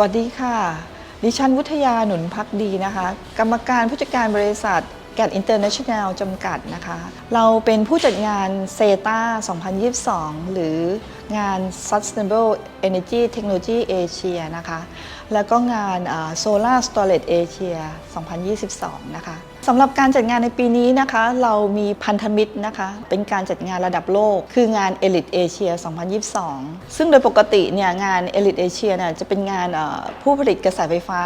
วัสดีค่ะ ดิฉันวุฒยาหนุนพักดีนะคะ กรรมการผู้จัดการบริษัทแกดอินเตอร์เนชั่นแนลจำกัดนะคะ เราเป็นผู้จัดงานเซตา2022 หรืองาน Sustainable Energy Technology Asia นะคะ แล้วก็งาน Solar Storage Asia 2022 นะคะ สำหรับการจัดงานในปีนี้นะคะ เรามีพันธมิตรนะคะ เป็นการจัดงานระดับโลก คืองาน Elite Asia 2022 ซึ่งโดยปกติเนี่ยงาน Elite Asia เนี่ยจะเป็นงานผู้ผลิตกระแสไฟฟ้า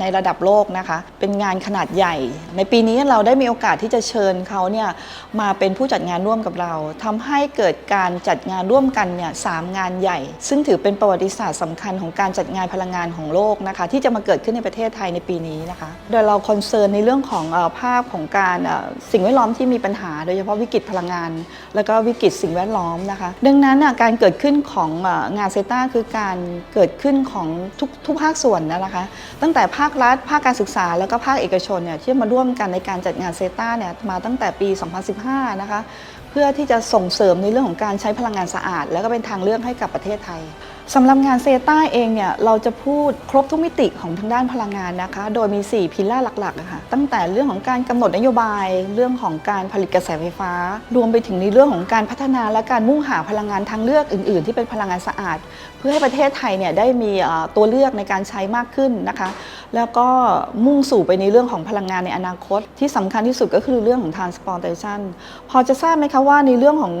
ในระดับโลกนะคะ เป็นงานขนาดใหญ่ ในปีนี้เราได้มีโอกาสที่จะเชิญเขาเนี่ยมาเป็นผู้จัดงานร่วมกับเราทำให้เกิดการจัดงานร่วมกันเนี่ยสามงานใหญ่ ซึ่งถือเป็นประวัติศาสตร์สำคัญของการจัดงานพลังงานของโลกนะคะ ที่จะมาเกิดขึ้นในประเทศไทยในปีนี้นะคะ โดยเราคอนเซิร์นในเรื่องของภาพของการสิ่งแวดล้อมที่มีปัญหา โดยเฉพาะวิกฤตพลังงาน แล้วก็วิกฤตสิ่งแวดล้อมนะคะ ดังนั้นการเกิดขึ้นของงานเซต้าคือการเกิดขึ้นของทุกทุกภาคส่วนนะคะ ตั้งแต่ภาครัฐ ภาคการศึกษา แล้วก็ภาคเอกชนเนี่ยที่มาร่วมกันในการจัดงานเซต้าเนี่ยมาตั้งแต่ปี 2015 นะคะ เพื่อที่จะส่งเสริมในเรื่องของการใช้พลังงานสะอาด แล้วก็เป็นทางเลือกให้กับประเทศไทย สำหรับงานเซต้าเองเนี่ยเราจะพูดครบทุกมิติของทางด้านพลังงานนะคะ โดยมี 4 พิลล่าหลักๆะค่ะตั้งแต่เรื่องของการกำหนดนโยบาย เรื่องของการผลิตกระแสไฟฟ้า รวมไปถึงในเรื่องของการพัฒนาและการมุ่งหาพลังงานทางเลือกอื่น ๆ ที่เป็นพลังงานสะอาด เพื่อให้ประเทศไทยเนี่ยได้มีตัวเลือกในการใช้มากขึ้นนะคะ แล้วก็มุ่งสู่ไปในเรื่องของพลังงานในอนาคต ที่สำคัญที่สุดก็คือเรื่องของ transportation พอจะทราบไหมคะว่าในเรื่องของ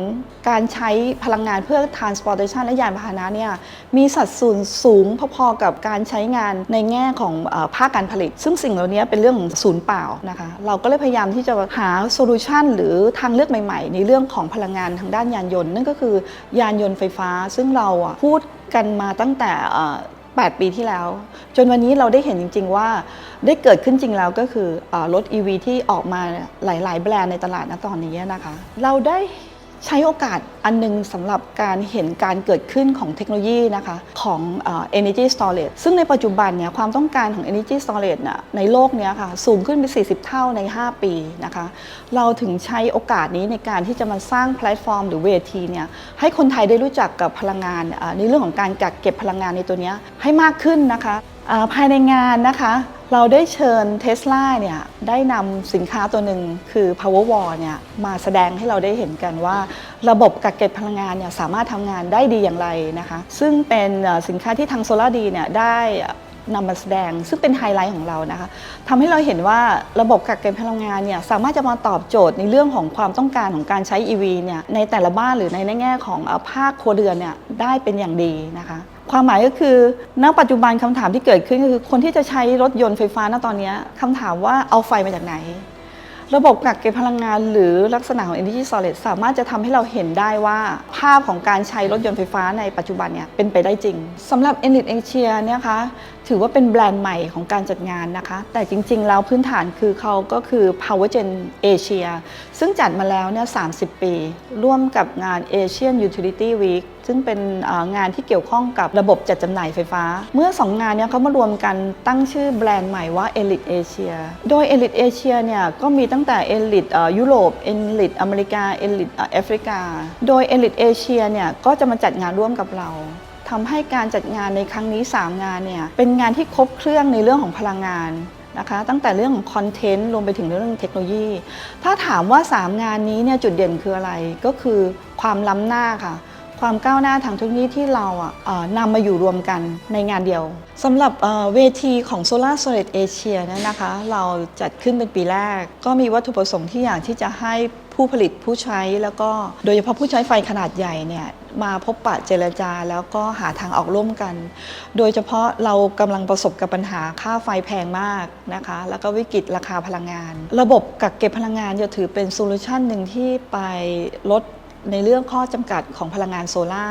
การใช้พลังงานเพื่อ transportation และยานพาหนะเนี่ยมีสัดส่วนสูงพอๆกับการใช้งานในแง่ของอภาคการผลิต ซึ่งสิ่งเหล่านี้เป็นเรื่องของศูนย์เปล่านะคะเราก็เลยพยายามที่จะหาโซลูชันหรือทางเลือกใหม่ๆ ในเรื่องของพลังงานทางด้านยานยนต์ นั่นก็คือยานยนต์ไฟฟ้า ซึ่งเราพูดกันมาตั้งแต่8 ปีที่แล้ว จนวันนี้เราได้เห็นจริง ๆ ว่าได้เกิดขึ้นจริงแล้วก็คือออรถ EV ที่ออกมาหลาย ๆ แบรนด์ในตลาดณตอนนี้นะคะ เราได้ ใช้โอกาสอันหนึงสำหรับการเห็นการเกิดขึ้นของเทคโนโลยีนะคะของเอ่อ energy storage ซึ่งในปัจจุบันเนี่ยความต้องการของ energy storage นะในโลกเนี้ยค่ะสูงขึ้นไป 40 เท่าใน 5 ปีนะคะเราถึงใช้โอกาสนี้ในการที่จะมาสร้างแพลตฟอร์ม หรือเวทีเนี่ยให้คนไทยได้รู้จักกับพลังงานในเรื่องของการกักเก็บพลังงานในตัวเนี้ยให้มากขึ้นนะคะภายในงานนะคะ เราได้เชิญเทสลาเนี่ยได้นำสินค้าตัวหนึ่งคือ Powerwall เนี่ยมาแสดงให้เราได้เห็นกันว่า ระบบกักเก็บพลังงานเนี่ยสามารถทำงานได้ดีอย่างไรนะคะ ซึ่งเป็นสินค้าที่ทางโซลาดีเนี่ยได้นำมาแสดงซึ่งเป็นไฮไลท์ของเรานะคะทำให้เราเห็นว่าระบบกักเก็บพลังงานเนี่ยสามารถจะมาตอบโจทย์ในเรื่องของความต้องการของการใช้ EV เนี่ยในแต่ละบ้านหรือในแง่ของเอ่อภาคครัวเรือนเนี่ยได้เป็นอย่างดีนะคะ ความหมายก็คือณปัจจุบันคำถามที่เกิดขึ้นก็คือ คนที่จะใช้รถยนต์ไฟฟ้าณตอนนี้ยคำถามว่าเอาไฟมาจากไหน ระบบกักเก็บพลังงาน หรือลักษณะของ Energy Storage สามารถจะทำให้เราเห็นได้ว่า ภาพของการใช้รถยนต์ไฟฟ้าในปัจจุบันเนี่ยเป็นไปได้จริงสำหรับ e n i t Asia เนี่ยคะถือว่าเป็นแบรนด์ใหม่ของการจัดงานนะคะ แต่จริงๆ แล้วพื้นฐานคือเขาก็คือ Power Gen Asia ซึ่งจัดมาแล้วเนี่ย30 ปี ร่วมกับงาน Asian Utility Week ซึ่งเป็นงานที่เกี่ยวข้องกับระบบจัดจำหน่ายไฟฟ้า เมื่อ 2 งานนี้เขามารวมกันตั้งชื่อแบรนด์ใหม่ว่า Elite Asia โดย Elite Asia เนี่ยก็มีตั้งแต่ Elite เอ่อยุโรป Elite อเมริกา Elite เอ่อแอฟริกา โดย Elite Asia เนี่ยก็จะมาจัดงานร่วมกับเราทำให้การจัดงานในครั้งนี้ 3 งานเนี่ยเป็นงานที่ครบเครื่องในเรื่องของพลังงานนะคะตั้งแต่เรื่องของคอนเทนต์รวมไปถึงเรื่องเทคโนโลยี ถ้าถามว่า 3 งานนี้เนี่ยจุดเด่นคืออะไรก็คือความล้ำหน้าค่ะ ความก้าวหน้าทางเทคโนโลยีที่เราอะเอ่อนำมาอยู่รวมกันในงานเดียวสำหรับเอ่อเวทีของ Solar Storage Asia เนี่ยนะคะ เราจัดขึ้นเป็นปีแรก ก็มีวัตถุประสงค์ที่อยากที่จะให้ผู้ผลิตผู้ใช้แล้วก็โดยเฉพาะผู้ใช้ไฟขนาดใหญ่เนี่ยมาพบปะเจรจาแล้วก็หาทางออกร่วมกัน โดยเฉพาะเรากำลังประสบกับปัญหาค่าไฟแพงมากนะคะ แล้วก็วิกฤตราคาพลังงาน ระบบกักเก็บพลังงานจะถือเป็นโซลูชันหนึ่งที่ไปลด ในเรื่องข้อจำกัดของพลังงานโซลา่า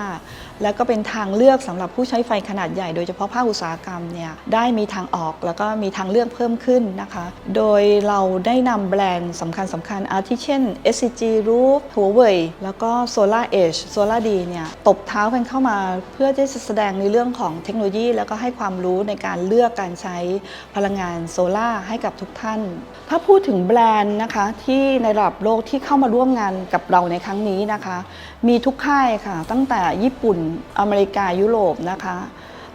และก็เป็นทางเลือกสำหรับผู้ใช้ไฟขนาดใหญ่โดยเฉพาะภาคอุตสาหกรรมเนี่ยได้มีทางออกแล้วก็มีทางเลือกเพิ่มขึ้นนะคะ โดยเราได้นำแบรนด์สำคัญสำคัญอาทิเช่น SCG Roof Huawei แล้วก็ Solar Edge Solar D เนี่ยตบเท้ากันเข้ามาเพื่อที่จะแสดงในเรื่องของเทคโนโลยี แล้วก็ให้ความรู้ในการเลือกการใช้พลังงานโซลา่าให้กับทุกท่าน ถ้าพูดถึงแบรนด์นะคะที่ในระดับโลกที่เข้ามาร่วมงานกับเราในครั้งนี้นะคะ มีทุกค่ายค่ะ ตั้งแต่ญี่ปุ่นอเมริกายุโรปนะคะ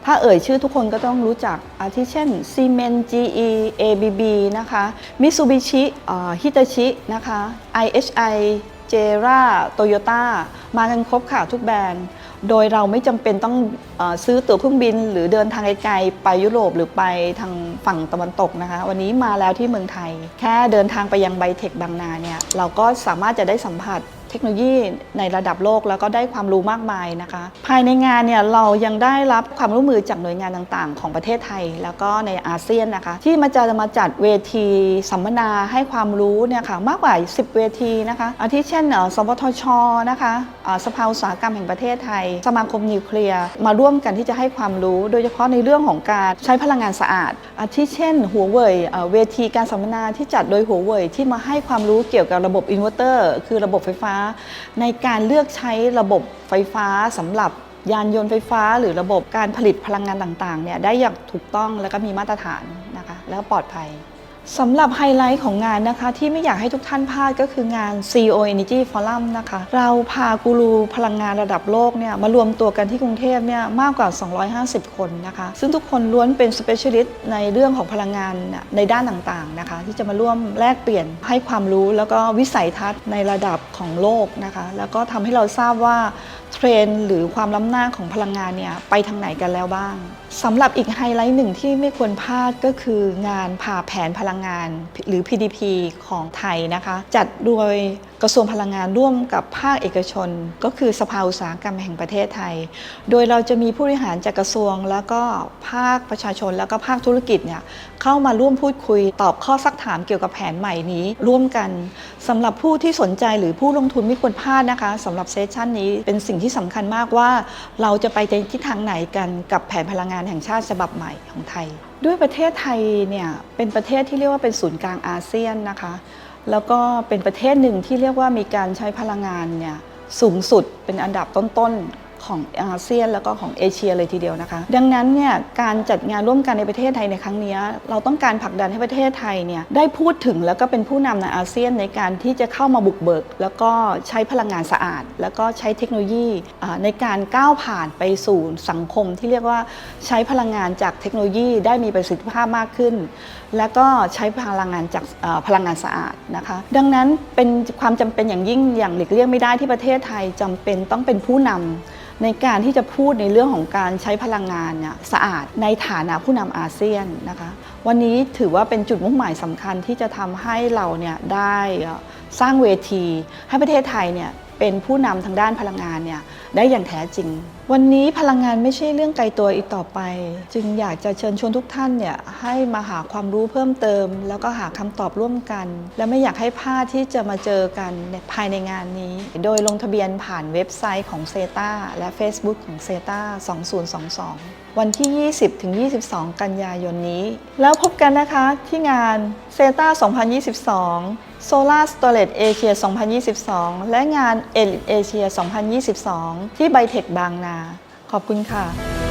ถ้าเอ่ยชื่อทุกคนก็ต้องรู้จักอาทิเช่น Siemens GE ABB นะคะ Mitsubishi ฮิตาชินะคะ IHI เจราโตโยต้ามากันครบค่ะทุกแบรนด์ โดยเราไม่จำเป็นต้องอซื้อตั๋วเครื่องบิน หรือเดินทางไกลๆไปยุโรปหรือไปทางฝั่งตะวันตกนะคะ วันนี้มาแล้วที่เมืองไทย แค่เดินทางไปยังไบเทคบางนาเนี่ย เราก็สามารถจะได้สัมผัส เทคโนโลยีในระดับโลกแล้วก็ได้ความรู้มากมายนะคะ ภายในงานเนี่ยเรายังได้รับความร่วมมือจากหน่วยงานต่างๆ ของประเทศไทย แล้วก็ในอาเซียนนะคะ ที่มาจะมาจัดเวทีสัมมนาให้ความรู้เนี่ยค่ะมากกว่า 10 เวทีนะคะอาทิเช่นสปทชนะคะสภาอุตสาหกรรมแห่งประเทศไทย สมาคมนิวเคลียร์มาร่วมกันที่จะให้ความรู้ โดยเฉพาะในเรื่องของการใช้พลังงานสะอาดอาทิเช่นหัวเว่ยเวทีการสัมมนาที่จัดโดยหัวเว่ยที่มาให้ความรู้เกี่ยวกับระบบอินเวอร์เตอร์คือระบบไฟฟ้าในการเลือกใช้ระบบไฟฟ้าสำหรับยานยนต์ไฟฟ้า หรือระบบการผลิตพลังงานต่างๆเนี่ยได้อย่างถูกต้องและก็มีมาตรฐานนะคะแล้วปลอดภัย สำหรับไฮไลท์ของงานนะคะที่ไม่อยากให้ทุกท่านพลาดก็คืองาน CEO Energy Forum นะคะ เราพากูรูพลังงานระดับโลกเนี่ยมารวมตัวกันที่กรุงเทพเนี่ยมากกว่า 250 คนนะคะ ซึ่งทุกคนล้วนเป็น specialist ในเรื่องของพลังงานในด้านต่างๆนะคะ ที่จะมาร่วมแลกเปลี่ยนให้ความรู้แล้วก็วิสัยทัศน์ในระดับของโลกนะคะ แล้วก็ทำให้เราทราบว่าเทรนหรือความล้ำหน้าของพลังงานเนี่ยไปทางไหนกันแล้วบ้างสำหรับอีกไฮไลท์หนึ่งที่ไม่ควรพลาดก็คืองานผ่าแผนพลังงานหรือ PDP ของไทยนะคะ จัดโดยกระทรวงพลังงานร่วมกับภาคเอกชน ก็คือสภาอุตสาหกรรมแห่งประเทศไทย โดยเราจะมีผู้บริหารจากกระทรวง แล้วก็ภาคประชาชน แล้วก็ภาคธุรกิจเนี่ยเข้ามาร่วมพูดคุย ตอบข้อซักถามเกี่ยวกับแผนใหม่นี้ ร่วมกันสำหรับผู้ที่สนใจหรือผู้ลงทุนไม่ควรพลาดนะคะสำหรับเซสชันนี้เป็นสิ่งที่สำคัญมากว่า เราจะไปในทิศทางไหนกันกับแผนพลังงานแห่งชาติฉบับใหม่ของไทย ด้วยประเทศไทยเนี่ยเป็นประเทศที่เรียกว่าเป็นศูนย์กลางอาเซียนนะคะ แล้วก็เป็นประเทศหนึ่งที่เรียกว่ามีการใช้พลังงานเนี่ยสูงสุดเป็นอันดับต้น ของอาเซียนแล้วก็ของเอเชียเลยทีเดียวนะคะ ดังนั้นเนี่ยการจัดงานร่วมกันในประเทศไทยในครั้งนี้ เราต้องการผลักดันให้ประเทศไทยเนี่ยได้พูดถึงแล้วก็เป็นผู้นำในอาเซียนในการที่จะเข้ามาบุกเบิก แล้วก็ใช้พลังงานสะอาด แล้วก็ใช้เทคโนโลยีในการก้าวผ่านไปสู่สังคมที่เรียกว่าใช้พลังงานจากเทคโนโลยีได้มีประสิทธิภาพมากขึ้น แล้วก็ใช้พลังงานจากพลังงานสะอาดนะคะ ดังนั้นเป็นความจำเป็นอย่างยิ่งอย่างหลีกเลี่ยงไม่ได้ที่ประเทศไทยจำเป็นต้องเป็นผู้นำ ในการที่จะพูดในเรื่องของการใช้พลังงานเนี่ยสะอาดในฐานะผู้นำอาเซียนนะคะวันนี้ถือว่าเป็นจุดมุ่งหมายสำคัญที่จะทำให้เราเนี่ยได้สร้างเวที ให้ประเทศไทยเนี่ยเป็นผู้นำทางด้านพลังงานเนี่ยได้อย่างแท้จริง วันนี้พลังงานไม่ใช่เรื่องไกลตัวอีกต่อไป จึงอยากจะเชิญชวนทุกท่านเนี่ยให้มาหาความรู้เพิ่มเติม แล้วก็หาคำตอบร่วมกัน และไม่อยากให้พลาดที่จะมาเจอกันในภายในงานนี้ โดยลงทะเบียนผ่านเว็บไซต์ของเซตาและ Facebook ของเซตา2022 วันที่ 20ถึง22 กันยายนนี้ แล้วพบกันนะคะที่งานเซตา2022 Solar Storage Asia 2022 และงาน Elite Asia 2022 ที่ไบเทคบางนา ขอบคุณค่ะ